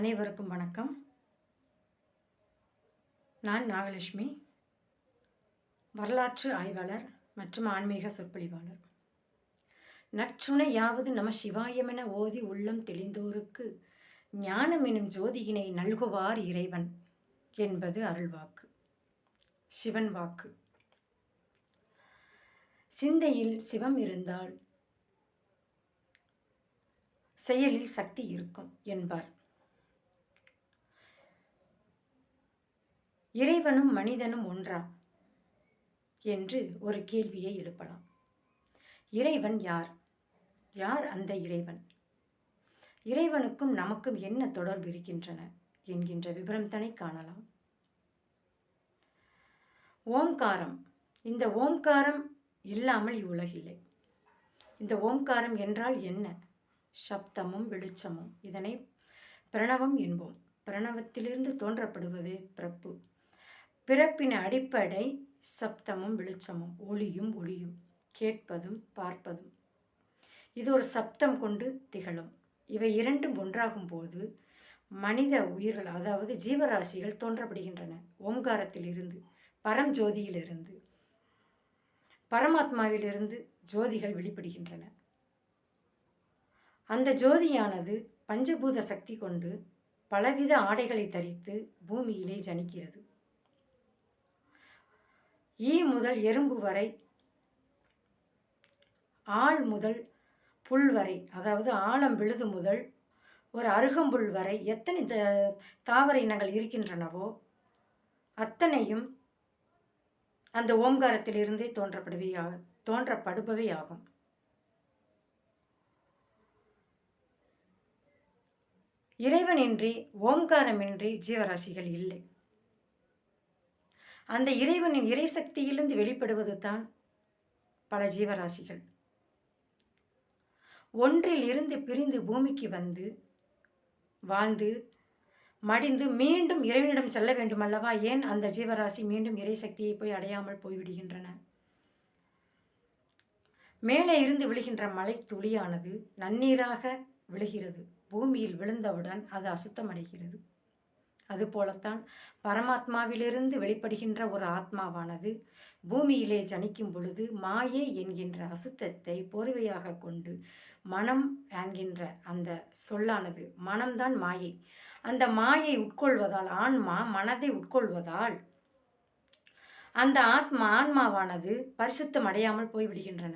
அனைவருக்கும் வணக்கம். நான் நாகலட்சுமி வரலாற்று ஆய்வாளர் மற்றும் ஆன்மீக சொற்பொழிவாளர். நற்றுணையாவது நம சிவாயமென ஓதி உள்ளம் தெளிந்தோருக்கு ஞானம் எனும் ஜோதியினை நல்குவார் இறைவன் என்பது அருள்வாக்கு சிவன் வாக்கு. சிந்தையில் சிவம் இருந்தால் செயலில் சக்தி இருக்கும் என்பார். இறைவனும் மனிதனும் ஒன்றா? என்று ஒரு கேள்வியை எழுப்பலாம். இறைவன் யார்? யார் அந்த இறைவன்? இறைவனுக்கும் நமக்கும் என்ன தொடர்பு இருக்கின்றன? என்கின்ற விபரம் தனை காணலாம். ஓம்காரம். இந்த ஓம்காரம் இல்லாமல் இவ்வுலகில்லை இந்த ஓம்காரம் என்றால் என்ன? சப்தமும் வெளிச்சமும். இதனை பிரணவம் என்போம். பிரணவத்திலிருந்து தோன்றப்படுவது பிரப்பு பிறப்பின் அடிப்படை சப்தமும் வெளிச்சமும் ஒளியும் ஒளியும் கேட்பதும் பார்ப்பதும். இது ஒரு சப்தம் கொண்டு திகழும். இவை இரண்டும் ஒன்றாகும் போது மனித உயிர்கள் அதாவது ஜீவராசிகள் தோன்றப்படுகின்றன. ஓம்காரத்திலிருந்து பரஞ்சோதியிலிருந்து பரமாத்மாவிலிருந்து ஜோதிகள் வெளிப்படுகின்றன. அந்த ஜோதியானது பஞ்சபூத சக்தி கொண்டு பலவித ஆடைகளை தரித்து பூமியிலே ஜனிக்கிறது. ஈ முதல் எறும்பு வரை ஆள் முதல் புல் வரை அதாவது ஆழம் விழுது முதல் ஒரு அருகம்புல் வரை எத்தனை த தாவர இனங்கள் இருக்கின்றனவோ அத்தனையும் அந்த ஓம்காரத்திலிருந்தே தோன்றப்படுவையா தோன்றப்படுபவை ஆகும். இறைவனின்றி ஓம்காரமின்றி ஜீவராசிகள் இல்லை. அந்த இறைவனின் இறைசக்தியிலிருந்து வெளிப்படுவது தான் பல ஜீவராசிகள். ஒன்றில் இருந்து பிரிந்து பூமிக்கு வந்து வாழ்ந்து மடிந்து மீண்டும் இறைவனிடம் செல்ல வேண்டும் அல்லவா ஏன் அந்த ஜீவராசி மீண்டும் இறைசக்தியை போய் அடையாமல் போய்விடுகின்றன? மேலே இருந்து விழுகின்ற மலை துளியானது நன்னீராக விழுகிறது. பூமியில் விழுந்தவுடன் அது அசுத்தமடைகிறது. அதுபோலத்தான் பரமாத்மாவிலிருந்து வெளிப்படுகின்ற ஒரு ஆத்மாவானது பூமியிலே ஜனிக்கும் பொழுது மாயை என்கின்ற அசுத்தத்தை போர்வையாக கொண்டு மனம் என்கின்ற அந்த சொல்லானது மனம்தான் மாயை. அந்த மாயை உட்கொள்வதால் ஆன்மா மனதை உட்கொள்வதால் அந்த ஆத்மா ஆன்மாவானது பரிசுத்தம் அடையாமல் போய்விடுகின்றன.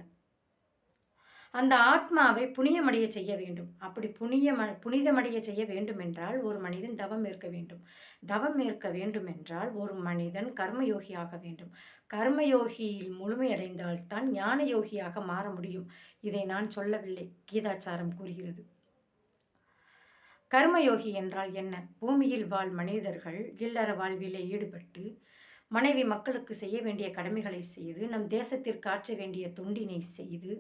அந்த ஆத்மாவை புனியமடைய செய்ய வேண்டும். அப்படி புனிய புனிதமடைய செய்ய வேண்டும் என்றால் ஒரு மனிதன் தவம் ஏற்க வேண்டும். தவம் ஏற்க வேண்டும் என்றால் ஒரு மனிதன் கர்மயோகியாக வேண்டும். கர்மயோகியில் முழுமையடைந்தால் தான் ஞான யோகியாக மாற முடியும். இதை நான் சொல்லவில்லை. கீதாச்சாரம் கூறுகிறது. கர்மயோகி என்றால் என்ன? பூமியில் வாழ் மனிதர்கள் இல்லற வாழ்விலே ஈடுபட்டு மனைவி மக்களுக்கு செய்ய வேண்டிய கடமைகளை செய்து நம் தேசத்திற்கு ஆற்ற வேண்டிய தொண்டினை செய்து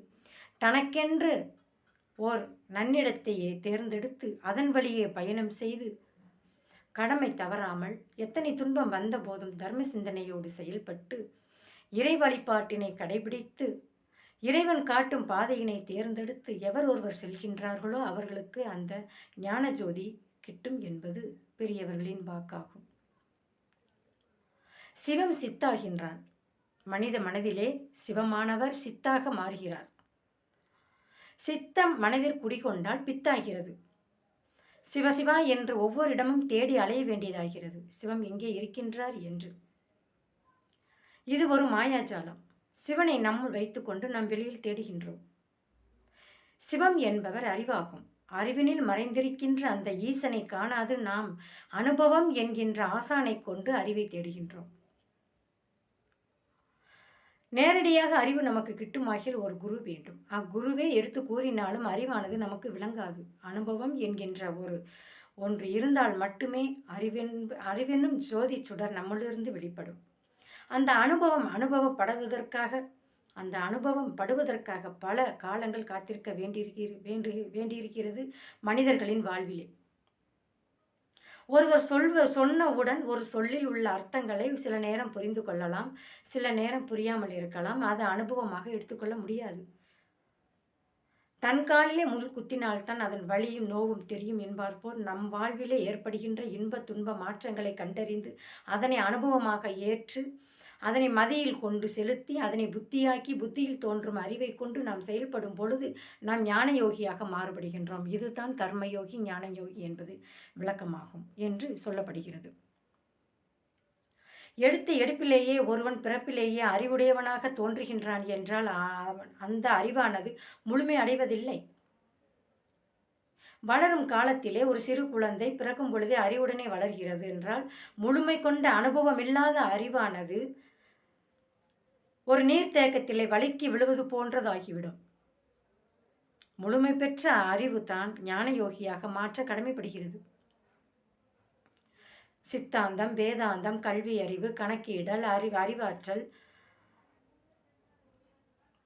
தனக்கென்று ஓர் நன்னிடத்தையே தேர்ந்தெடுத்து அதன் வழியே பயணம் செய்து கடமை தவறாமல் எத்தனை துன்பம் வந்த போதும் தர்ம சிந்தனையோடு செயல்பட்டு இறை வழிபாட்டினை கடைபிடித்து இறைவன் காட்டும் பாதையினை தேர்ந்தெடுத்து எவர் ஒருவர் செல்கின்றார்களோ அவர்களுக்கு அந்த ஞான ஜோதி கிட்டும் என்பது பெரியவர்களின் வாக்காகும். சிவம் சித்தாகின்றான். மனித மனதிலே சிவமானவர் சித்தாக மாறுகிறார். சித்தம் மனதில் குடிகொண்டால் பித்தாகிறது. சிவசிவா என்று ஒவ்வொரு இடமும் தேடி அலைய வேண்டியதாகிறது. சிவம் எங்கே இருக்கின்றார் என்று. இது ஒரு மாயாஜாலம். சிவனை நம்முள் வைத்துக்கொண்டு நாம் வெளியில் தேடுகின்றோம். சிவம் என்பவர் அறிவாகும். அறிவினில் மறைந்திருக்கின்ற அந்த ஈசனை காணாது நாம் அனுபவம் என்கின்ற ஆசானை கொண்டு அறிவை தேடுகின்றோம். நேரடியாக அறிவு நமக்கு கிட்டுமாகில் ஒரு குரு வேண்டும். அக்குருவே எடுத்து கூறினாலும் அறிவானது நமக்கு விளங்காது. அனுபவம் என்கின்ற ஒரு ஒன்று இருந்தால் மட்டுமே அறிவென் அறிவென்னும் ஜோதி சுடர் நம்மளிருந்து வெளிப்படும். அந்த அனுபவம் அனுபவப்படுவதற்காக அந்த அனுபவம் படுவதற்காக பல காலங்கள் காத்திருக்க வேண்டியிருக்கிற வேண்டு வேண்டியிருக்கிறது மனிதர்களின் வாழ்விலே. ஒருவர் சொல்வ சொன்னவுடன் ஒரு சொல்லில் உள்ள அர்த்தங்களை சில நேரம் புரிந்து கொள்ளலாம் சில நேரம் புரியாமல் இருக்கலாம். அதை அனுபவமாக எடுத்துக்கொள்ள முடியாது. தன் காலிலே முள் குத்தினால்தான் அதன் வலியும் நோவும் தெரியும் என்பார்போல் நம் வாழ்விலே ஏற்படுகின்ற இன்ப துன்ப மாற்றங்களை கண்டறிந்து அதனை அனுபவமாக ஏற்று அதனை மதியில் கொண்டு செலுத்தி அதனை புத்தியாக்கி புத்தியில் தோன்றும் அறிவை கொண்டு நாம் செயல்படும் பொழுது நாம் ஞான யோகியாக மாறுபடுகின்றோம். இதுதான் கர்மயோகி ஞான யோகி என்பது விளக்கமாகும் என்று சொல்லப்படுகிறது. எடுத்த எடுப்பிலேயே ஒருவன் பிறப்பிலேயே அறிவுடையவனாக தோன்றுகின்றான் என்றால் அந்த அறிவானது முழுமை அடைவதில்லை. வளரும் காலத்திலே ஒரு சிறு குழந்தை பிறக்கும் பொழுதே அறிவுடனே வளர்கிறது என்றால் முழுமை கொண்ட அனுபவம் இல்லாத அறிவானது ஒரு நீர்த்தேக்கத்திலே வழுக்கி விழுவது போன்றதாகிவிடும். முழுமை பெற்ற அறிவு தான் ஞான யோகியாக மாற்ற கடமைப்படுகிறது. சித்தாந்தம் வேதாந்தம் கல்வி அறிவு கணக்கீடல் அறிவு அறிவாற்றல்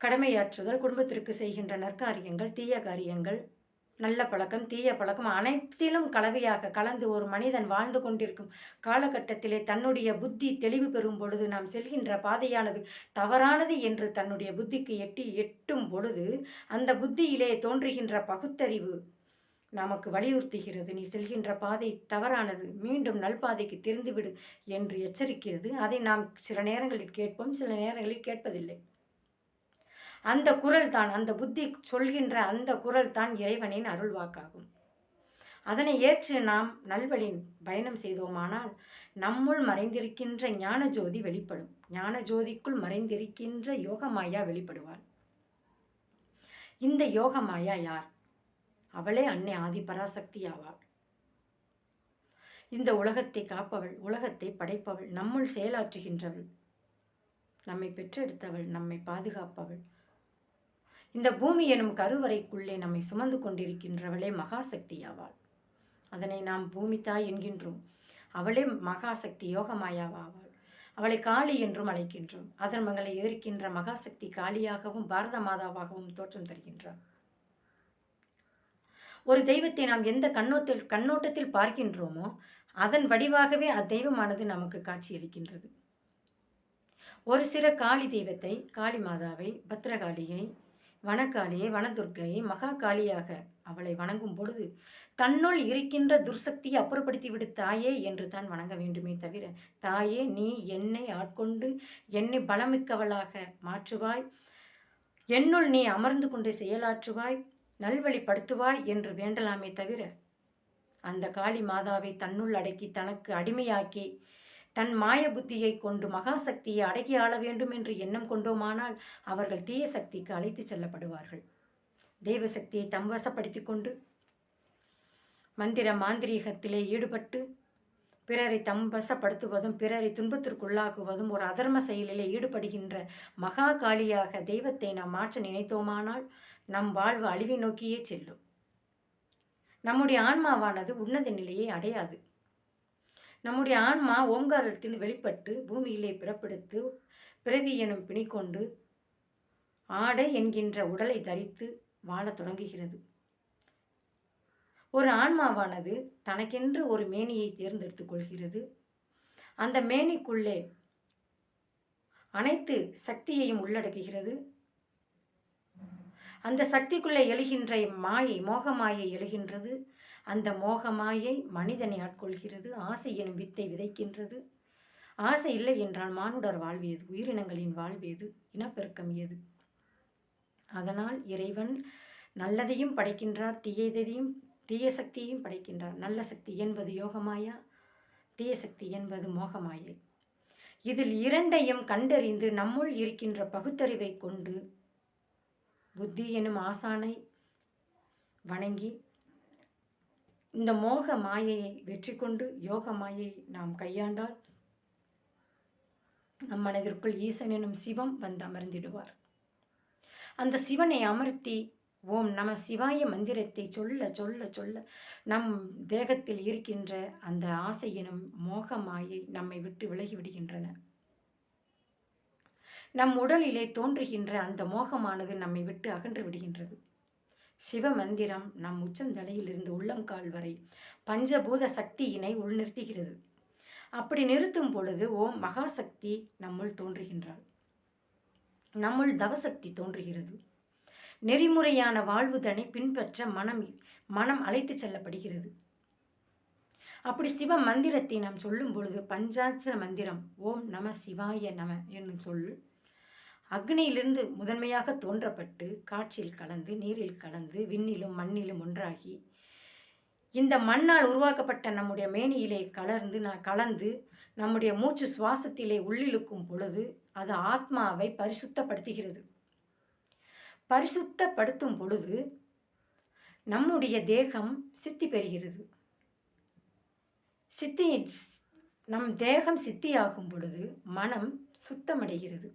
கடமையாற்றுதல் குடும்பத்திற்கு செய்கின்ற நற்காரியங்கள் தீய காரியங்கள் நல்ல பழக்கம் தீய பழக்கம் அனைத்திலும் கலவையாக கலந்து ஒரு மனிதன் வாழ்ந்து கொண்டிருக்கும் காலகட்டத்திலே தன்னுடைய புத்தி தெளிவு பெறும் பொழுது நாம் செல்கின்ற பாதையானது தவறானது என்று தன்னுடைய புத்திக்கு எட்டி எட்டும் பொழுது அந்த புத்தியிலே தோன்றுகின்ற பகுத்தறிவு நமக்கு வலியுறுத்துகிறது. நீ செல்கின்ற பாதை தவறானது மீண்டும் நல்பாதைக்கு திருந்துவிடு என்று எச்சரிக்கிறது. அதை நாம் சில நேரங்களில் கேட்போம் சில நேரங்களில் கேட்பதில்லை. அந்த குரல் தான் அந்த புத்தி சொல்கின்ற அந்த குரல் தான் இறைவனின் அருள்வாக்காகும். அதனை ஏற்று நாம் நல்வழியின் பயணம் செய்தோமானால் நம்முள் மறைந்திருக்கின்ற ஞான ஜோதி வெளிப்படும். ஞான ஜோதிக்குள் மறைந்திருக்கின்ற யோகமாயா வெளிப்படுவாள். இந்த யோகமாயா யார்? அவளே அன்னை ஆதி பராசக்தி ஆவாள் இந்த உலகத்தை காப்பவள் உலகத்தை படைப்பவள் நம்முள் செயலாற்றுகின்றவள். நம்மை பெற்றெடுத்தவள் நம்மை பாதுகாப்பவள். இந்த பூமி எனும் கருவறைக்குள்ளே நம்மை சுமந்து கொண்டிருக்கின்றவளே மகாசக்தி ஆவாள் அதனை நாம் பூமி தாய் என்கின்றோம். அவளே மகாசக்தி யோகமாயாவாள். அவளை காளி என்றும் அழைக்கின்றோம். அதர்மங்களை எதிர்க்கின்ற மகாசக்தி காளியாகவும் பாரத மாதாவாகவும் தோற்றம் தருகின்றார் ஒரு தெய்வத்தை நாம் எந்த கண்ணோத்தில் கண்ணோட்டத்தில் பார்க்கின்றோமோ அதன் வடிவாகவே அத்தெய்வமானது நமக்கு காட்சியளிக்கின்றது. ஒரு சில காளி தெய்வத்தை காளி மாதாவை பத்ரகாளியை வனக்காளியை வனதுர்க்கையை மகா காளியாக அவளை வணங்கும் பொழுது தன்னுள் இருக்கின்ற துர்சக்தியை அப்புறப்படுத்தி விடு தாயே என்று தான் வணங்க வேண்டுமே தவிர தாயே நீ என்னை ஆட்கொண்டு என்னை பலமிக்கவளாக மாற்றுவாய் என்னுள் நீ அமர்ந்து கொண்டு செயலாற்றுவாய் நல்வழிப்படுத்துவாய் என்று வேண்டலாமே தவிர அந்த காளி மாதாவை தன்னுள் அடக்கி தனக்கு அடிமையாக்கி தன் மாய புத்தியை கொண்டு மகாசக்தியை அடக்கி ஆள வேண்டும் என்று எண்ணம் கொண்டோமானால் அவர்கள் தீய சக்திக்கு அழைத்து செல்லப்படுவார்கள். தெய்வ சக்தியை தம் வசப்படுத்தி கொண்டு மந்திர மாந்திரீகத்திலே ஈடுபட்டு பிறரை தம் வசப்படுத்துவதும் பிறரை துன்பத்திற்குள்ளாக்குவதும் ஒரு அதர்ம செயலிலே ஈடுபடுகின்ற மகா காளியாக தெய்வத்தை நாம் மாற்ற நினைத்தோமானால் நம் வாழ்வு அழிவை நோக்கியே செல்லும். நம்முடைய ஆன்மாவானது உன்னத நிலையை அடையாது. நம்முடைய ஆன்மா ஓங்காரத்தில் வெளிப்பட்டு பூமியிலே பிறப்பெடுத்து பிறவி எனும் பிணிக்கொண்டு ஆடை என்கின்ற உடலை தரித்து வாழத் தொடங்குகிறது. ஒரு ஆன்மாவானது தனக்கென்று ஒரு மேனியை தேர்ந்தெடுத்துக் கொள்கிறது. அந்த மேனிக்குள்ளே அனைத்து சக்தியையும் உள்ளடக்குகிறது. அந்த சக்திக்குள்ளே எழுகின்ற மாயை மோகமாயை எழுகின்றது. அந்த மோகமாயை மனிதனை ஆட்கொள்கிறது. ஆசை எனும் வித்தை விதைக்கின்றது. ஆசை இல்லை என்றால் மானுடர் வாழ்வியது உயிரினங்களின் வாழ்வியது இனப்பெருக்கம் ஏது அதனால் இறைவன் நல்லதையும் படைக்கின்றார் தீயதையும் தீய சக்தியையும் படைக்கின்றார். நல்ல சக்தி என்பது யோகமாயா? தீய சக்தி என்பது மோகமாயை. இதில் இரண்டையும் கண்டறிந்து நம்முள் இருக்கின்ற பகுத்தறிவை கொண்டு புத்தி எனும் ஆசானை வணங்கி இந்த மோக மாயையை வெற்றி கொண்டு யோக மாயை நாம் கையாண்டால் நம் மனதிற்குள் ஈசன் எனும் சிவம் வந்து அமர்ந்திடுவார். அந்த சிவனை அமர்த்தி ஓம் நம சிவாய மந்திரத்தை சொல்ல சொல்ல சொல்ல நம் தேகத்தில் இருக்கின்ற அந்த ஆசை எனும் மோக மாயை நம்மை விட்டு விலகி விடுகின்றன. நம் உடலிலே தோன்றுகின்ற அந்த மோகமானது நம்மை விட்டு அகன்று விடுகின்றது. சிவ மந்திரம் நம் உச்சந்தலையிலிருந்து உள்ளங்கால் வரை பஞ்சபூத சக்தியினை உள்நிறுத்துகிறது. அப்படி நிறுத்தும் பொழுது ஓம் மகாசக்தி நம்முள் தோன்றுகின்றாள். நம்முள் தவசக்தி தோன்றுகிறது. நெறிமுறையான வாழ்வுதனை பின்பற்ற மனம் மனம் அழைத்து செல்லப்படுகிறது. அப்படி சிவ மந்திரத்தை நாம் சொல்லும் பொழுது பஞ்சாட்சர மந்திரம் ஓம் நம சிவாய நம என்னும் சொல் அக்னியிலிருந்து முதன்மையாக தோன்றப்பட்டு காற்றில் கலந்து நீரில் கலந்து விண்ணிலும் மண்ணிலும் ஒன்றாகி இந்த மண்ணால் உருவாக்கப்பட்ட நம்முடைய மேனியிலே கலர்ந்து நான் கலந்து நம்முடைய மூச்சு சுவாசத்திலே உள்ளிழுக்கும் பொழுது அது ஆத்மாவை பரிசுத்தப்படுத்துகிறது. பரிசுத்தப்படுத்தும் பொழுது நம்முடைய தேகம் சித்தி பெறுகிறது. சித்தி நம் தேகம் சித்தியாகும் பொழுது மனம் சுத்தமடைகிறது.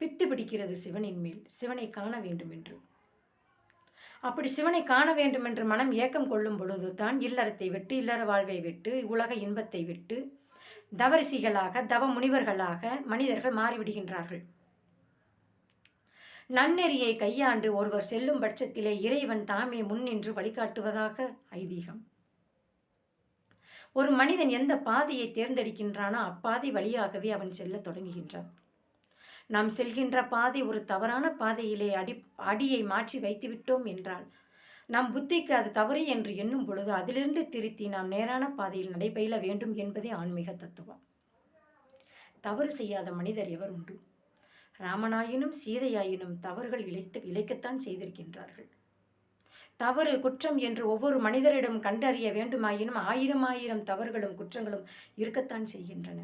பித்து பிடிக்கிறது சிவனின் மேல். சிவனை காண வேண்டும் என்று அப்படி சிவனை காண வேண்டும் என்று மனம் ஏக்கம் கொள்ளும் பொழுது தான் இல்லறத்தை விட்டு இல்லற வாழ்வை விட்டு உலக இன்பத்தை விட்டு தவரிசிகளாக தவ முனிவர்களாக மனிதர்கள் மாறிவிடுகின்றார்கள். நன்னெறியை கையாண்டு ஒருவர் செல்லும் பட்சத்திலே இறைவன் தாமே முன்னின்று வழிகாட்டுவதாக ஐதீகம். ஒரு மனிதன் எந்த பாதையை தேர்ந்தெடுக்கின்றானோ அப்பாதை வழியாகவே அவன் செல்ல தொடங்குகின்றான். நாம் செல்கின்ற பாதை ஒரு தவறான பாதையிலே அடி அடியை மாற்றி வைத்துவிட்டோம் என்றால் நம் புத்திக்கு அது தவறு என்று எண்ணும் பொழுது அதிலிருந்து திருத்தி நாம் நேரான பாதையில் நடைபெயில வேண்டும் என்பதே ஆன்மீக தத்துவம். தவறு செய்யாத மனிதர் எவர் உண்டு? ராமனாயினும் சீதையாயினும் தவறுகள் இழைத்து இழைக்கத்தான் செய்திருக்கின்றார்கள். தவறு குற்றம் என்று ஒவ்வொரு மனிதரிடம் கண்டறிய வேண்டுமாயினும் ஆயிரம் ஆயிரம் தவறுகளும் குற்றங்களும் இருக்கத்தான் செய்கின்றன.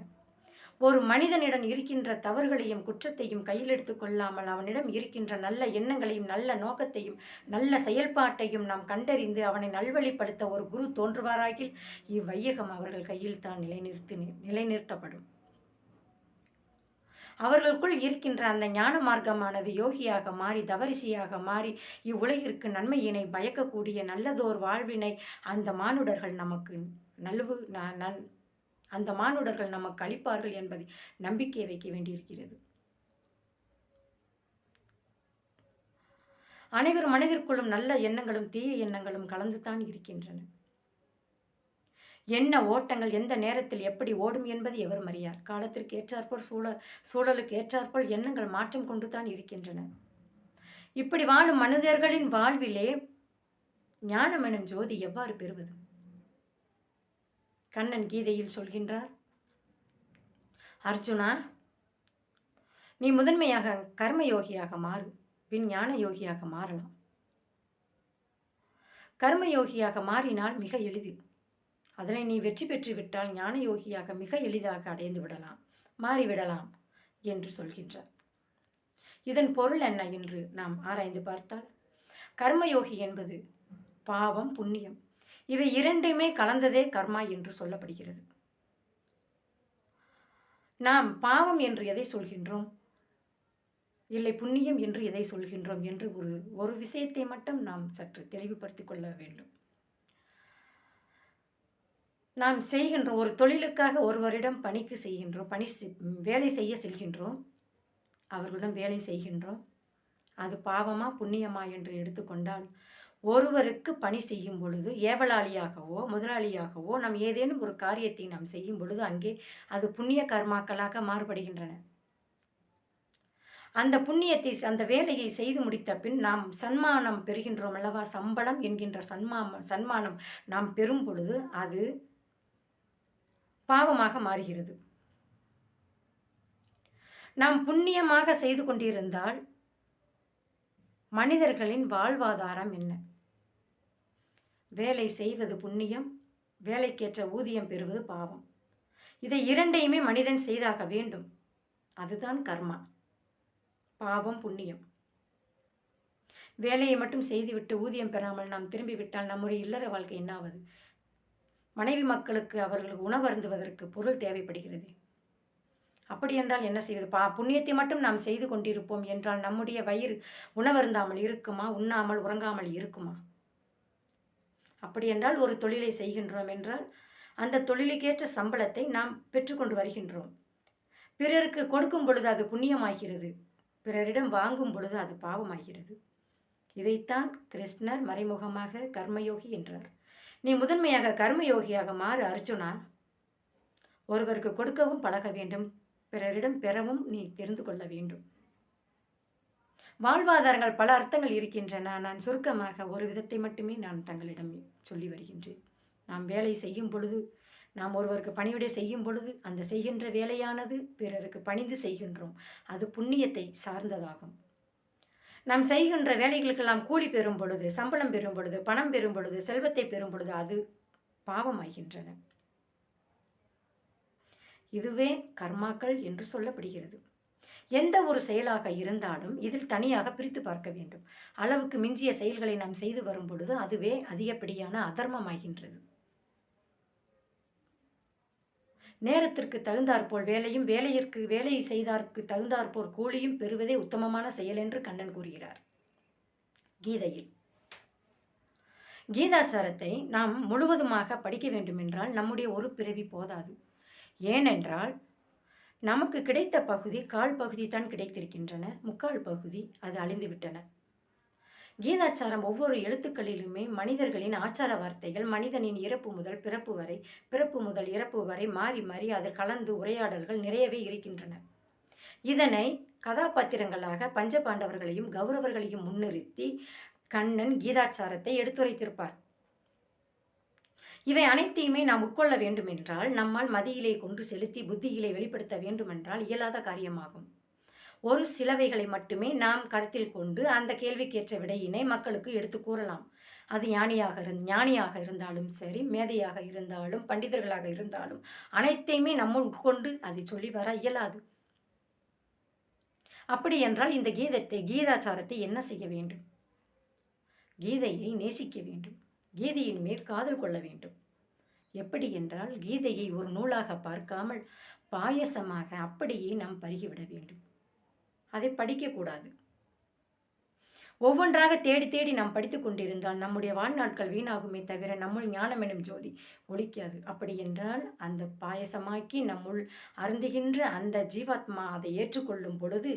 ஒரு மனிதனிடம் இருக்கின்ற தவறுகளையும் குற்றத்தையும் கையில் எடுத்து கொள்ளாமல் அவனிடம் இருக்கின்ற நல்ல எண்ணங்களையும் நல்ல நோக்கத்தையும் நல்ல செயல்பாட்டையும் நாம் கண்டறிந்து அவனை நல்வழிப்படுத்த ஒரு குரு தோன்றுவாராகில் இவ்வையகம் அவர்கள் கையில் தான் நிலைநிறுத்தி நிலைநிறுத்தப்படும். அவர்களுக்குள் இருக்கின்ற அந்த ஞான மார்க்கமானது யோகியாக மாறி தவரிசியாக மாறி இவ்வுலகிற்கு நன்மையினை பயக்கக்கூடிய நல்லதோர் வாழ்வினை அந்த மானுடர்கள் நமக்கு நல்வு நன் அந்த மானுடர்கள் நமக்கு அளிப்பார்கள் என்பதை நம்பிக்கை வைக்க வேண்டியிருக்கிறது. அனைவர் மனிதர்க்குள்ளும் நல்ல எண்ணங்களும் தீய எண்ணங்களும் கலந்துதான் இருக்கின்றன. என்ன ஓட்டங்கள் எந்த நேரத்தில் எப்படி ஓடும் என்பது எவரும் அறியார் காலத்திற்கு ஏற்றாற்போல் சூழல் சூழலுக்கு ஏற்றாற்போல் எண்ணங்கள் மாற்றம் கொண்டு தான் இருக்கின்றன. இப்படி வாழும் மனிதர்களின் வாழ்விலே ஞானம் எனும் ஜோதி எவ்வாறு பெறுவது? கண்ணன் கீதையில் சொல்கின்றார் அர்ஜுனா நீ முதன்மையாக கர்மயோகியாக மாறு பின் ஞான யோகியாக மாறலாம். கர்மயோகியாக மாறினால் மிக எளிது. அதனை நீ வெற்றி பெற்று விட்டால் ஞான யோகியாக மிக எளிதாக அடைந்து விடலாம் மாறிவிடலாம் என்று சொல்கின்றார். இதன் பொருள் என்ன என்று நாம் ஆராய்ந்து பார்த்தால் கர்மயோகி என்பது பாவம் புண்ணியம். இவை இரண்டுமே கலந்ததே கர்மா என்று சொல்லப்படுகிறது. நாம் பாவம் என்று எதை சொல்கின்றோம்? இல்லை புண்ணியம் என்று எதை சொல்கின்றோம்? என்று ஒரு ஒரு விஷயத்தை மட்டும் நாம் சற்று தெளிவுபடுத்திக் கொள்ள வேண்டும். நாம் செய்கின்ற ஒரு தொழிலுக்காக ஒருவரிடம் பணிக்கு செய்கின்றோம் பணி வேலை செய்ய செல்கின்றோம். அவர்களிடம் வேலை செய்கின்றோம். அது பாவமா புண்ணியமா என்று எடுத்துக்கொண்டால் ஒருவருக்கு பணி செய்யும் பொழுது ஏவலாளியாகவோ முதலாளியாகவோ நாம் ஏதேனும் ஒரு காரியத்தை நாம் செய்யும் பொழுது அங்கே அது புண்ணிய கர்மாக்களாக மாறுபடுகின்றன. அந்த புண்ணியத்தை அந்த வேலையை செய்து முடித்த பின் நாம் சன்மானம் பெறுகின்றோம் அல்லவா? சம்பளம் என்கின்ற சன்மா சன்மானம் நாம் பெறும் பொழுது அது பாவமாக மாறுகிறது. நாம் புண்ணியமாக செய்து கொண்டிருந்தால் மனிதர்களின் வாழ்வாதாரம் என்ன? வேலை செய்வது புண்ணியம் வேலைக்கேற்ற ஊதியம் பெறுவது பாவம். இதை இரண்டையுமே மனிதன் செய்தாக வேண்டும். அதுதான் கர்மா. பாவம் புண்ணியம். வேலையை மட்டும் செய்துவிட்டு ஊதியம் பெறாமல் நாம் திரும்பிவிட்டால் நம்முடைய இல்லற வாழ்க்கை என்னாவது? மனைவி மக்களுக்கு அவர்களுக்கு உணவருந்துவதற்கு பொருள் தேவைப்படுகிறது. அப்படி என்றால் என்ன செய்வது? பா புண்ணியத்தை மட்டும் நாம் செய்து கொண்டிருப்போம் என்றால் நம்முடைய வயிறு உணவருந்தாமல் இருக்குமா? உண்ணாமல் உறங்காமல் இருக்குமா? அப்படி என்றால் ஒரு தொழிலை செய்கின்றோம் என்றால் அந்த தொழிலுக்கேற்ற சம்பளத்தை நாம் பெற்றுக்கொண்டு வருகின்றோம். பிறருக்கு கொடுக்கும் பொழுது அது புண்ணியமாகிறது. பிறரிடம் வாங்கும் பொழுது அது பாவமாகிறது. இதைத்தான் கிருஷ்ணர் மறைமுகமாக கர்மயோகி என்றார். நீ முதன்மையாக கர்மயோகியாக மாறு அர்ஜுனா. ஒருவருக்கு கொடுக்கவும் பழக வேண்டும். பிறரிடம் பெறவும் நீ தெரிந்து கொள்ள வேண்டும். வாழ்வாதாரங்கள் பல அர்த்தங்கள் இருக்கின்றன. நான் சுருக்கமாக ஒரு விதத்தை மட்டுமே நான் தங்களிடம் சொல்லி வருகின்றேன். நாம் வேலை செய்யும் பொழுது நாம் ஒருவருக்கு பணிவிடை செய்யும் பொழுது அந்த செய்கின்ற வேலையானது பிறருக்கு பணிந்து செய்கின்றோம். அது புண்ணியத்தை சார்ந்ததாகும். நாம் செய்கின்ற வேலைகளுக்கெல்லாம் கூலி பெறும் பொழுது சம்பளம் பெறும் பொழுது பணம் பெறும் பொழுது செல்வத்தை பெறும் பொழுது அது பாவமாகின்றன. இதுவே கர்மாக்கள் என்று சொல்லப்படுகிறது. எந்த ஒரு செயலாக இருந்தாலும் இதில் தனியாக பிரித்து பார்க்க வேண்டும். அளவுக்கு மிஞ்சிய செயல்களை நாம் செய்து வரும் பொழுது அதுவே அதிகப்படியான அதர்மமாகின்றது. நேரத்திற்கு தகுந்தாற்போல் வேலையும் வேலையிற்கு வேலை செய்தார்க்கு தகுந்தாற்போல் கூலியும் பெறுவதே உத்தமமான செயல் என்று கண்ணன் கூறுகிறார். கீதையில். கீதாச்சாரத்தை நாம் முழுவதுமாக படிக்க வேண்டுமென்றால் நம்முடைய ஒரு பிறவி போதாது. ஏனென்றால் நமக்கு கிடைத்த பகுதி கால் பகுதி தான் கிடைத்திருக்கின்றன முக்கால் பகுதி அது அழிந்துவிட்டன கீதாச்சாரம் ஒவ்வொரு எழுத்துக்களிலுமே மனிதர்களின் ஆச்சார வார்த்தைகள் மனிதனின் இறப்பு முதல் பிறப்பு வரை பிறப்பு முதல் இறப்பு வரை மாறி மாறி அதில் கலந்து உரையாடல்கள் நிறையவே இருக்கின்றன. இதனை கதாபாத்திரங்களாக பஞ்சபாண்டவர்களையும் கௌரவர்களையும் முன்னிறுத்தி கண்ணன் கீதாச்சாரத்தை எடுத்துரைத்திருப்பார். இவை அனைத்தையுமே நாம் உட்கொள்ள வேண்டுமென்றால் நம்மால் மதியிலே கொண்டு செலுத்தி புத்தியிலே வெளிப்படுத்த வேண்டுமென்றால் இயலாத காரியமாகும். ஒரு சிலவைகளை மட்டுமே நாம் கருத்தில் கொண்டு அந்த கேள்விக்கேற்ற விடையினை மக்களுக்கு எடுத்து கூறலாம். அது ஞானியாக இருந் ஞானியாக இருந்தாலும் சரி மேதையாக இருந்தாலும் பண்டிதர்களாக இருந்தாலும் அனைத்தையுமே நம்ம உட்கொண்டு அதை சொல்லி வர இயலாது. அப்படி என்றால் இந்த கீதத்தை கீதாச்சாரத்தை என்ன செய்ய வேண்டும்? கீதையை நேசிக்க வேண்டும். கீதையின் மேல் காதல் கொள்ள வேண்டும். எப்படி என்றால் கீதையை ஒரு நூலாக பார்க்காமல் பாயசமாக அப்படியே நாம் பருகிவிட வேண்டும். அதை படிக்கக்கூடாது ஒவ்வொன்றாக தேடி தேடி நாம் படித்து கொண்டிருந்தால் நம்முடைய வாழ்நாட்கள் வீணாகுமே தவிர நம்முள் ஞானம் எனும் ஜோதி ஒழிக்காது. அப்படி என்றால் அந்த பாயசமாக்கி நம்முள் அருந்துகின்ற அந்த ஜீவாத்மா அதை ஏற்றுக்கொள்ளும் பொழுது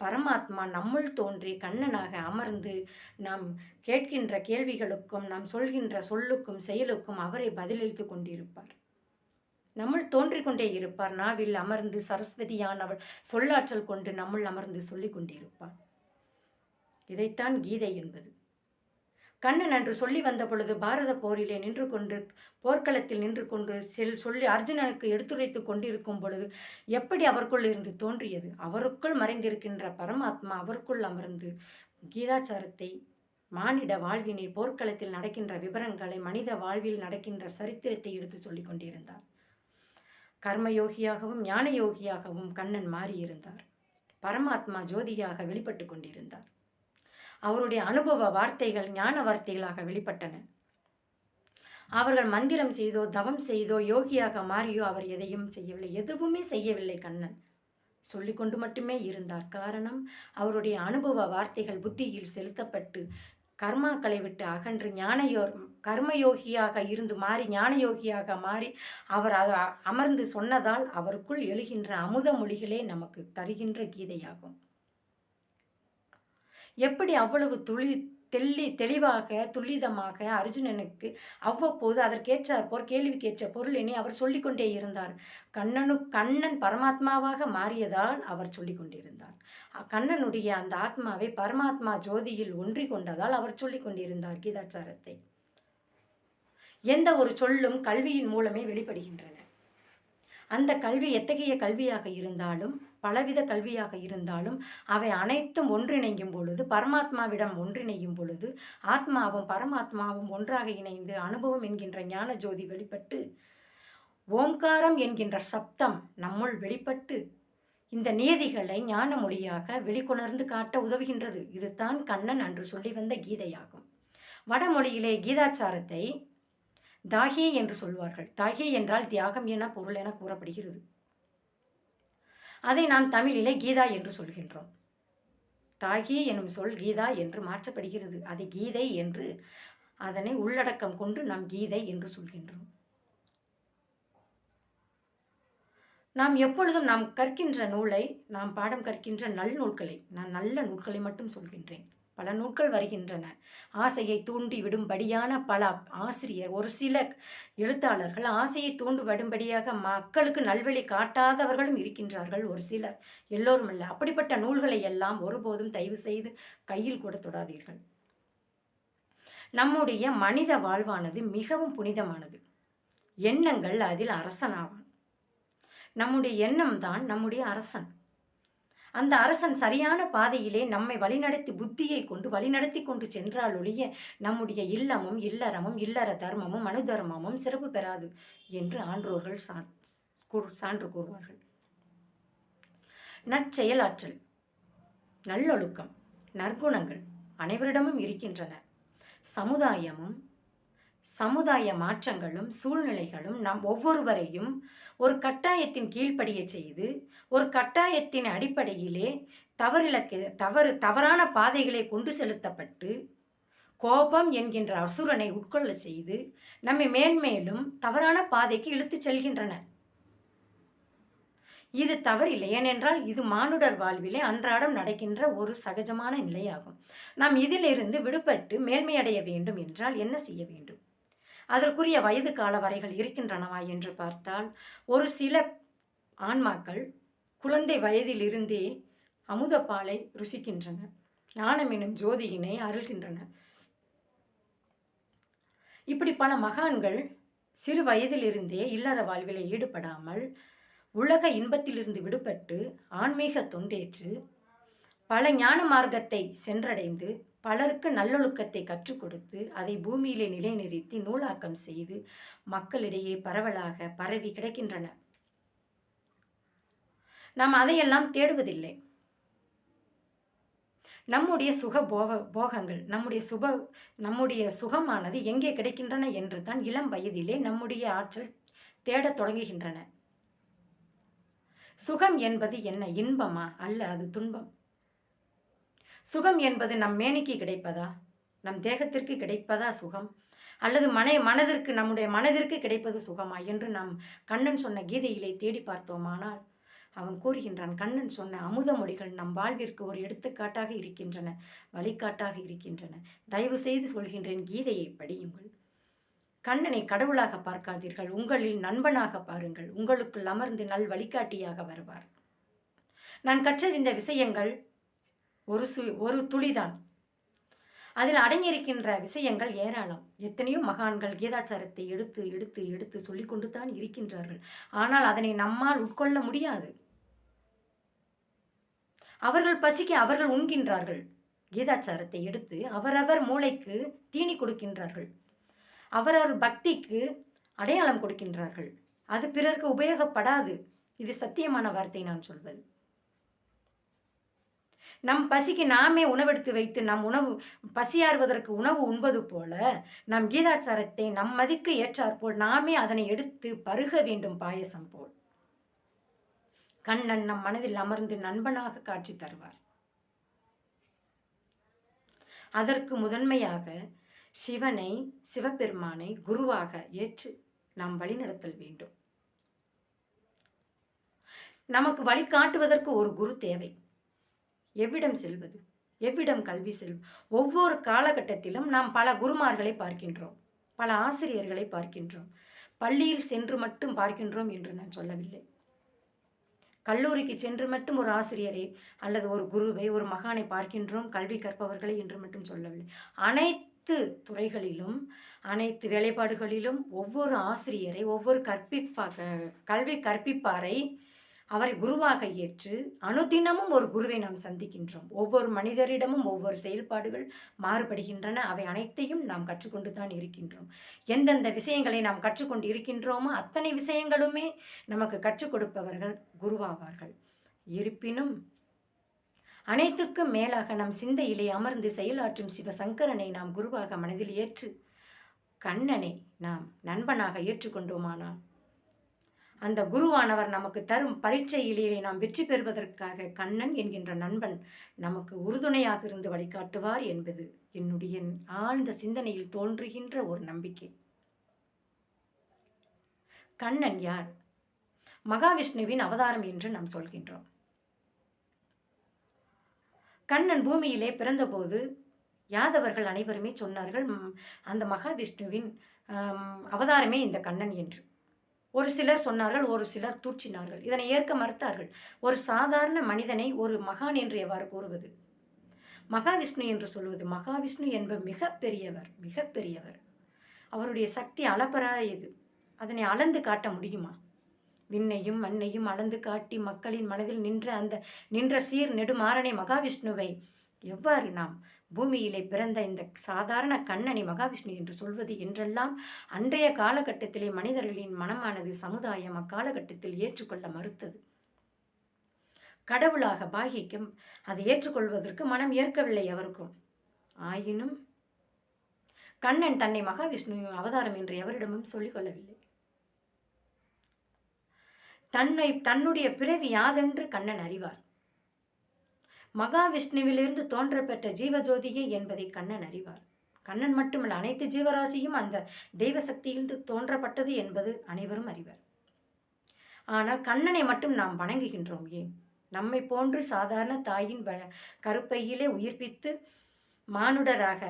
பரமாத்மா நம்முள் தோன்றி கண்ணனாக அமர்ந்து நாம் கேட்கின்ற கேள்விகளுக்கும் நாம் சொல்கின்ற சொல்லுக்கும் செயலுக்கும் அவரை பதிலளித்து கொண்டிருப்பார். நம்முள் தோன்றிக் கொண்டே இருப்பார். நாவில் அமர்ந்து சரஸ்வதியானவள் சொல்லாற்றல் கொண்டு நம்முள் அமர்ந்து சொல்லிக் கொண்டிருப்பார். இதைத்தான் கீதை என்பது. கண்ணன் அன்று சொல்லி வந்த பொழுது பாரத போரிலே நின்று கொண்டு போர்க்களத்தில் நின்று கொண்டு செல் சொல்லி அர்ஜுனனுக்கு எடுத்துரைத்து கொண்டிருக்கும் பொழுது எப்படி அவருக்குள் இருந்து தோன்றியது? அவருக்குள் மறைந்திருக்கின்ற பரமாத்மா அவருக்குள் அமர்ந்து கீதாச்சாரத்தை மானிட வாழ்வினில் போர்க்களத்தில் நடக்கின்ற விவரங்களை மனித வாழ்வில் நடக்கின்ற சரித்திரத்தை எடுத்து சொல்லிக் கொண்டிருந்தார். கர்மயோகியாகவும் ஞான யோகியாகவும் கண்ணன் மாறியிருந்தார். பரமாத்மா ஜோதியாக வெளிப்பட்டு கொண்டிருந்தார். அவருடைய அனுபவ வார்த்தைகள் ஞான வார்த்தைகளாக வெளிப்பட்டன. அவர்கள் மந்திரம் செய்தோ தவம் செய்தோ யோகியாக மாறியோ அவர் எதையும் செய்யவில்லை. எதுவுமே செய்யவில்லை கண்ணன். சொல்லிக்கொண்டு மட்டுமே இருந்தார். காரணம் அவருடைய அனுபவ வார்த்தைகள் புத்தியில் செலுத்தப்பட்டு கர்மாக்களை விட்டு அகன்று ஞானயோ கர்மயோகியாக இருந்து மாறி ஞானயோகியாக மாறி அவர் அதை அமர்ந்து சொன்னதால் அவருக்குள் எழுகின்ற அமுத மொழிகளே நமக்கு தருகின்ற கீதையாகும். எப்படி அவ்வளவு துளி தெள்ளி தெளிவாக துல்லிதமாக அர்ஜுனனுக்கு அவ்வப்போது அதற்கேற்றார் போர் கேள்விக்கேற்ற பொருளினை அவர் சொல்லிக்கொண்டே இருந்தார். கண்ணனு கண்ணன் பரமாத்மாவாக மாறியதால் அவர் சொல்லிக்கொண்டிருந்தார் கண்ணனுடைய அந்த ஆத்மாவை பரமாத்மா ஜோதியில் ஒன்றி கொண்டதால் அவர் சொல்லிக்கொண்டிருந்தார் கீதாச்சாரத்தை. எந்த ஒரு சொல்லும் கல்வியின் மூலமே வெளிப்படுகின்றன. அந்த கல்வி எத்தகைய கல்வியாக இருந்தாலும் பலவித கல்வியாக இருந்தாலும் அவை அனைத்தும் ஒன்றிணையும் பொழுது பரமாத்மாவிடம் ஒன்றிணையும் பொழுது ஆத்மாவும் பரமாத்மாவும் ஒன்றாக இணைந்து அனுபவம் என்கின்ற ஞான ஜோதி வெளிப்பட்டு ஓம்காரம் என்கின்ற சப்தம் நம்முள் வெளிப்பட்டு இந்த நியதிகளை ஞான மொழியாக வெளிக்கொணர்ந்து காட்ட உதவுகின்றது. இதுதான் கண்ணன் அன்று சொல்லி வந்த கீதையாகும். வடமொழியிலே கீதாச்சாரத்தை தாகி என்று சொல்வார்கள். தாகி என்றால் தியாகம் என பொருள் என கூறப்படுகிறது. அதை நாம் தமிழிலே கீதா என்று சொல்கின்றோம். தாகி எனும் சொல் கீதா என்று மாற்றப்படுகிறது. அதை கீதை என்று அதனை உள்ளடக்கம் கொண்டு நாம் கீதை என்று சொல்கின்றோம். நாம் எப்பொழுதும் நாம் கற்கின்ற நூலை நாம் பாடம் கற்கின்ற நல் நூல்களை நான் நல்ல நூல்களை மட்டும் சொல்கின்றேன். பல நூல்கள் வருகின்றன. ஆசையை தூண்டி விடும்படியான பல ஆசிரியர் ஒரு சில எழுத்தாளர்கள் ஆசையை தூண்டு விடும்படியாக மக்களுக்கு நல்வழி காட்டாதவர்களும் இருக்கின்றார்கள் ஒரு சிலர். எல்லோரும் அல்ல. அப்படிப்பட்ட நூல்களை எல்லாம் ஒருபோதும் தயவு செய்து கையில் கூட தொடாதீர்கள். நம்முடைய மனித வாழ்வானது மிகவும் புனிதமானது. எண்ணங்கள் அதில் அரசனாவான். நம்முடைய எண்ணம் தான் நம்முடைய அரசன். அந்த அரசன் சரியான பாதையிலே நம்மை வழிநடத்தி புத்தியை கொண்டு வழிநடத்தி கொண்டு சென்றால் ஒழிய நம்முடைய இல்லமும் இல்லறமும் இல்லற தர்மமும் மனு தர்மமும் சிறப்பு பெறாது என்று ஆன்றோர்கள் சான்று கூறுவார்கள். நற்செயலாற்றல் நல்லொழுக்கம் நற்குணங்கள் அனைவரிடமும் இருக்கின்றன. சமுதாயமும் சமுதாய மாற்றங்களும் சூழ்நிலைகளும் நம் ஒவ்வொருவரையும் ஒரு கட்டாயத்தின் கீழ்ப்படிய செய்து ஒரு கட்டாயத்தின் அடிப்படையிலே தவறிலக்கு தவறு தவறான பாதைகளை கொண்டு செலுத்தப்பட்டு கோபம் என்கின்ற அசுரனை உட்கொள்ள செய்து நம்மை மேன்மேலும் தவறான பாதைக்கு இழுத்துச் செல்கின்றன இது தவறில்லை ஏனென்றால் இது மானுடர் வாழ்விலே அன்றாடம் நடக்கின்ற ஒரு சகஜமான நிலையாகும். நாம் இதிலிருந்து விடுபட்டு மேல்மையடைய வேண்டும் என்றால் என்ன செய்ய வேண்டும்? அதற்குரிய வயது கால வரைகள் இருக்கின்றனவா என்று பார்த்தால் ஒரு சில ஆன்மாக்கள் குழந்தை வயதிலிருந்தே அமுதப்பாலை ருசிக்கின்றன ஞானம் எனும் ஜோதியினை அருள்கின்றன இப்படி பல மகான்கள் சிறு வயதிலிருந்தே இல்லற வாழ்விலே ஈடுபடாமல் உலக இன்பத்திலிருந்து விடுபட்டு ஆன்மீக தொண்டேற்று பல ஞான மார்க்கத்தை சென்றடைந்து பலருக்கு நல்லொழுக்கத்தை கற்றுக் கொடுத்து அதை பூமியிலே நிலைநிறுத்தி நூலாக்கம் செய்து மக்களிடையே பரவலாக பரவி கிடக்கின்றன. நாம் அதையெல்லாம் தேடுவதில்லை. நம்முடைய சுக போக போகங்கள் நம்முடைய சுப நம்முடைய சுகமானது எங்கே கிடைக்கின்றன என்று தான் இளம் வயதிலே நம்முடைய ஆற்றல் தேடத் தொடங்குகின்றன. சுகம் என்பது என்ன? இன்பமா? அல்ல அது துன்பம். சுகம் என்பது நம் மேனிக்கு கிடைப்பதா? நம் தேகத்திற்கு கிடைப்பதா சுகம்? அல்லது மனை மனதிற்கு நம்முடைய மனதிற்கு கிடைப்பது சுகமா? என்று நாம் கண்ணன் சொன்ன கீதையிலே தேடி பார்த்தோமானால் அவன் கூறுகின்றான் கண்ணன் சொன்ன அமுத மொழிகள் நம் வாழ்விற்கு ஒரு எடுத்துக்காட்டாக இருக்கின்றன வழிகாட்டாக இருக்கின்றன. தயவு செய்து சொல்கின்றேன் கீதையை படியுங்கள். கண்ணனை கடவுளாக பார்க்காதீர்கள் உங்களில் நண்பனாக பாருங்கள் உங்களுக்குள் அமர்ந்து நல் வழிகாட்டியாக வருவார். நான் கற்றறிந்த விஷயங்கள் ஒரு சு ஒரு துளிதான். அதில் அடங்கியிருக்கின்ற விஷயங்கள் ஏராளம். எத்தனையோ மகான்கள் கீதாச்சாரத்தை எடுத்து எடுத்து எடுத்து சொல்லிக்கொண்டு தான் இருக்கின்றார்கள். ஆனால் அதனை நம்மால் உட்கொள்ள முடியாது. அவர்கள் பசிக்கு அவர்கள் உண்கின்றார்கள். கீதாச்சாரத்தை எடுத்து அவரவர் மூளைக்கு தீனி கொடுக்கின்றார்கள். அவரவர் பக்திக்கு அடையாளம் கொடுக்கின்றார்கள். அது பிறருக்கு உபயோகப்படாது. இது சத்தியமான வார்த்தை நான் சொல்வது. நம் பசிக்கு நாமே உணவெடுத்து வைத்து நம் உணவு பசியாறுவதற்கு உணவு உண்பது போல நம் கீதாச்சாரத்தை நம் மதிக்கு ஏற்றாற்போல் நாமே அதனை எடுத்து பருக வேண்டும் பாயசம் போல். கண்ணன் நம் மனதில் அமர்ந்து நண்பனாக காட்சி தருவார். அதற்கு முதன்மையாக சிவனை சிவபெருமானை குருவாக ஏற்று நாம் வழிநடத்தல் வேண்டும். நமக்கு வழிகாட்டுவதற்கு ஒரு குரு தேவை. எவ்விடம் செல்வது? எவ்விடம் கல்வி செல்வ ஒவ்வொரு காலகட்டத்திலும் நாம் பல குருமார்களை பார்க்கின்றோம். பல ஆசிரியர்களை பார்க்கின்றோம். பள்ளியில் சென்று மட்டும் பார்க்கின்றோம் என்று நான் சொல்லவில்லை. கல்லூரிக்கு சென்று மட்டும் ஒரு ஆசிரியரை அல்லது ஒரு குருவை ஒரு மகானை பார்க்கின்றோம் கல்வி கற்பவர்களை என்று மட்டும் சொல்லவில்லை. அனைத்து துறைகளிலும் அனைத்து வேலைப்பாடுகளிலும் ஒவ்வொரு ஆசிரியரை ஒவ்வொரு கற்பிப்பா கல்வி கற்பிப்பாரை அவரை குருவாக ஏற்று அனுதினமும் ஒரு குருவை நாம் சந்திக்கின்றோம். ஒவ்வொரு மனிதரிடமும் ஒவ்வொரு செயல்பாடுகள் மாறுபடுகின்றன. அவை அனைத்தையும் நாம் கற்றுக்கொண்டு தான் இருக்கின்றோம். எந்தெந்த விஷயங்களை நாம் கற்றுக்கொண்டு இருக்கின்றோமோ அத்தனை விஷயங்களுமே நமக்கு கற்றுக் கொடுப்பவர்கள் குருவாவார்கள். இருப்பினும் அனைத்துக்கும் மேலாக நம் சிந்தையிலே அமர்ந்து செயலாற்றும் சிவசங்கரனை நாம் குருவாக மனதில் ஏற்று கண்ணனை நாம் நண்பனாக ஏற்றுக்கொண்டோமானால் அந்த குருவானவர் நமக்கு தரும் பரீட்சையிலேயே நாம் வெற்றி பெறுவதற்காக கண்ணன் என்கின்ற நண்பன் நமக்கு உறுதுணையாக இருந்து வழிகாட்டுவார் என்பது என்னுடைய ஆழ்ந்த சிந்தனையில் தோன்றுகின்ற ஒரு நம்பிக்கை. கண்ணன் யார்? மகாவிஷ்ணுவின் அவதாரம் என்று நாம் சொல்கின்றோம். கண்ணன் பூமியிலே பிறந்தபோது யாதவர்கள் அனைவருமே சொன்னார்கள் அந்த மகாவிஷ்ணுவின் அவதாரமே இந்த கண்ணன் என்று. ஒரு சிலர் சொன்னார்கள் ஒரு சிலர் தூற்றினார்கள். இதனை ஏற்க மறுத்தார்கள். ஒரு சாதாரண மனிதனை ஒரு மகான் என்று எவ்வாறு கூறுவது? மகாவிஷ்ணு என்று சொல்வது மகாவிஷ்ணு என்ப மிக பெரியவர் மிக பெரியவர் அவருடைய சக்தி அளப்பராயது அதனை அளந்து காட்ட முடியுமா? விண்ணையும் மண்ணையும் அளந்து காட்டி மக்களின் மனதில் நின்ற அந்த நின்ற சீர் நெடுமாறனை மகாவிஷ்ணுவை எவ்வாறு நாம் பூமியிலே பிறந்த இந்த சாதாரண கண்ணனி மகாவிஷ்ணு என்று சொல்வது என்றெல்லாம் அன்றைய காலகட்டத்திலே மனிதர்களின் மனமானது சமுதாயம் அக்காலகட்டத்தில் ஏற்றுக்கொள்ள மறுத்தது. கடவுளாக பாகிக்கும் அதை ஏற்றுக்கொள்வதற்கு மனம் ஏற்கவில்லை அவருக்கும். ஆயினும் கண்ணன் தன்னை மகாவிஷ்ணு அவதாரம் என்று எவரிடமும் சொல்லிக்கொள்ளவில்லை. தன்னை தன்னுடைய பிறவி யாதென்று கண்ணன் அறிவார். மகாவிஷ்ணுவிலிருந்து தோன்ற பெற்ற ஜீவஜோதியே என்பதை கண்ணன் அறிவார். கண்ணன் மட்டுமல்ல அனைத்து ஜீவராசியும் அந்த தெய்வ சக்தியிலிருந்து தோன்றப்பட்டது என்பது அனைவரும் அறிவர். ஆனால் கண்ணனை மட்டும் நாம் வணங்குகின்றோம் ஏன்? நம்மை போன்று சாதாரண தாயின் கருப்பையிலே உயிர்ப்பித்து மானுடராக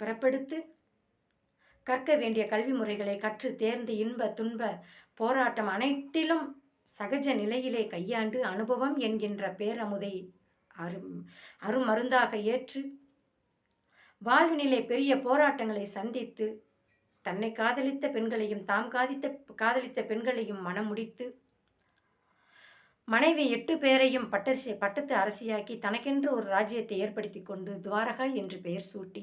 பிறப்பெடுத்து கற்க வேண்டிய கல்வி முறைகளை கற்று தேர்ந்து இன்ப துன்ப போராட்டம் அனைத்திலும் சகஜ நிலையிலே கையாண்டு அனுபவம் என்கின்ற பேரமுதை அரும் அருமருந்தாக ஏற்று வாழ்வினிலே பெரிய போராட்டங்களை சந்தித்து தன்னை காதலித்த பெண்களையும் தாம் காதித்த காதலித்த பெண்களையும் மனம் முடித்து மனைவி எட்டு பேரையும் பட்டரிசி பட்டத்து அரசியாக்கி தனக்கென்று ஒரு ராஜ்யத்தை ஏற்படுத்தி கொண்டு துவாரகா என்று பெயர் சூட்டி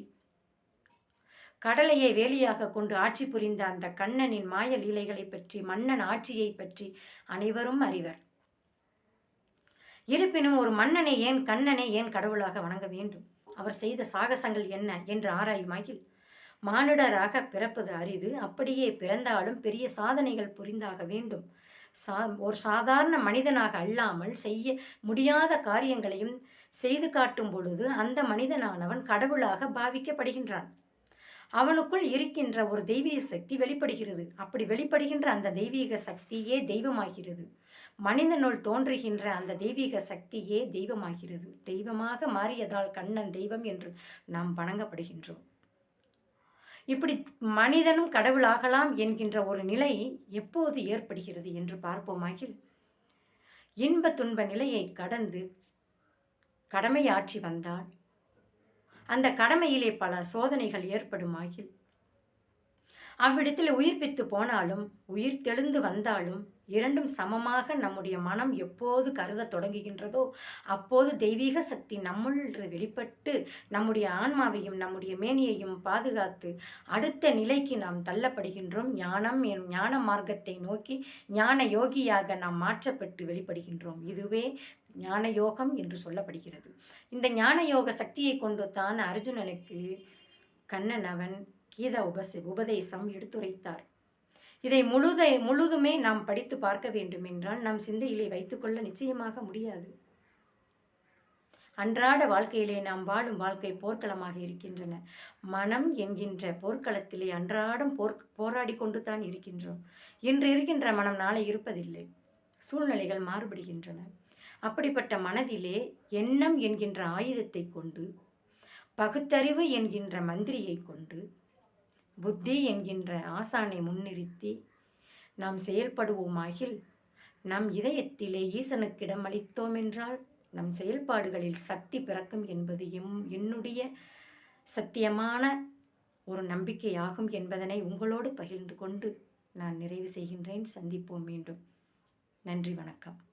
கடலையை வேலியாக கொண்டு ஆட்சி புரிந்த அந்த கண்ணனின் மாய லீலைகளை பற்றி மன்னன் ஆட்சியை பற்றி அனைவரும் அறிவர். இருப்பினும் ஒரு மன்னனை ஏன் கண்ணனை ஏன் கடவுளாக வணங்க வேண்டும்? அவர் செய்த சாகசங்கள் என்ன என்று ஆராயுமாயில் மானுடராக பிறப்பது அரிது அப்படியே பிறந்தாலும் பெரிய சாதனைகள் புரிந்தாக வேண்டும். சா ஒரு சாதாரண மனிதனாக அல்லாமல் செய்ய முடியாத காரியங்களையும் செய்து காட்டும் பொழுது அந்த மனிதனானவன் கடவுளாக பாவிக்கப்படுகின்றான். அவனுக்குள் இருக்கின்ற ஒரு தெய்வீக சக்தி வெளிப்படுகிறது. அப்படி வெளிப்படுகின்ற அந்த தெய்வீக சக்தியே தெய்வமாகிறது. மனிதனுள் தோன்றுகின்ற அந்த தெய்வீக சக்தியே தெய்வமாகிறது. தெய்வமாக மாறியதால் கண்ணன் தெய்வம் என்று நாம் வணங்கப்படுகின்றோம். இப்படி மனிதனும் கடவுளாகலாம் என்கின்ற ஒரு நிலை எப்போது ஏற்படுகிறது என்று பார்ப்போமாகில் இன்ப துன்ப நிலையை கடந்து கடமையாற்றி வந்தால் அந்த கடமையிலே பல சோதனைகள் ஏற்படுமாகில் அவ்விடத்தில் உயிர்ப்பித்து போனாலும் உயிர் தெளிந்து வந்தாலும் இரண்டும் சமமாக நம்முடைய மனம் எப்போது கருத தொடங்குகின்றதோ அப்போது தெய்வீக சக்தி நம்முள் வெளிப்பட்டு நம்முடைய ஆன்மாவையும் நம்முடைய மேனியையும் பாதுகாத்து அடுத்த நிலைக்கு நாம் தள்ளப்படுகின்றோம். ஞானம் என் ஞான மார்க்கத்தை நோக்கி ஞான யோகியாக நாம் மாற்றப்பட்டு வெளிப்படுகின்றோம். இதுவே ஞான யோகம் என்று சொல்லப்படுகிறது. இந்த ஞான யோக சக்தியை கொண்டு தான் அர்ஜுனனுக்கு கண்ணன் அவன் கீத உபச உபதேசம் எடுத்துரைத்தார். இதை முழுதை முழுதுமே நாம் படித்து பார்க்க வேண்டும் என்றால் நம் சிந்தையிலே வைத்துக்கொள்ள நிச்சயமாக முடியாது. அன்றாட வாழ்க்கையிலே நாம் வாழும் வாழ்க்கை போர்க்களமாக இருக்கின்றன. மனம் என்கின்ற போர்க்களத்திலே அன்றாடம் போர் போராடி கொண்டு தான் இருக்கின்றோம். இன்று இருக்கின்ற மனம் நாளை இருப்பதில்லை. சூழ்நிலைகள் மாறுபடுகின்றன. அப்படிப்பட்ட மனதிலே எண்ணம் என்கின்ற ஆயுதத்தை கொண்டு பகுத்தறிவு என்கின்ற மந்திரியை கொண்டு புத்தி என்கின்ற ஆசானை முன்னிறுத்தி நாம் செயல்படுவோமாகில் நம் இதயத்திலே ஈசனுக்கிடம் அளித்தோம் என்றால் நம் செயல்பாடுகளில் சக்தி பிறக்கும் என்பது எம் என்னுடைய சத்தியமான ஒரு நம்பிக்கையாகும் என்பதனை உங்களோடு பகிர்ந்து கொண்டு நான் நிறைவு செய்கின்றேன். சந்திப்போம் மீண்டும். நன்றி வணக்கம்.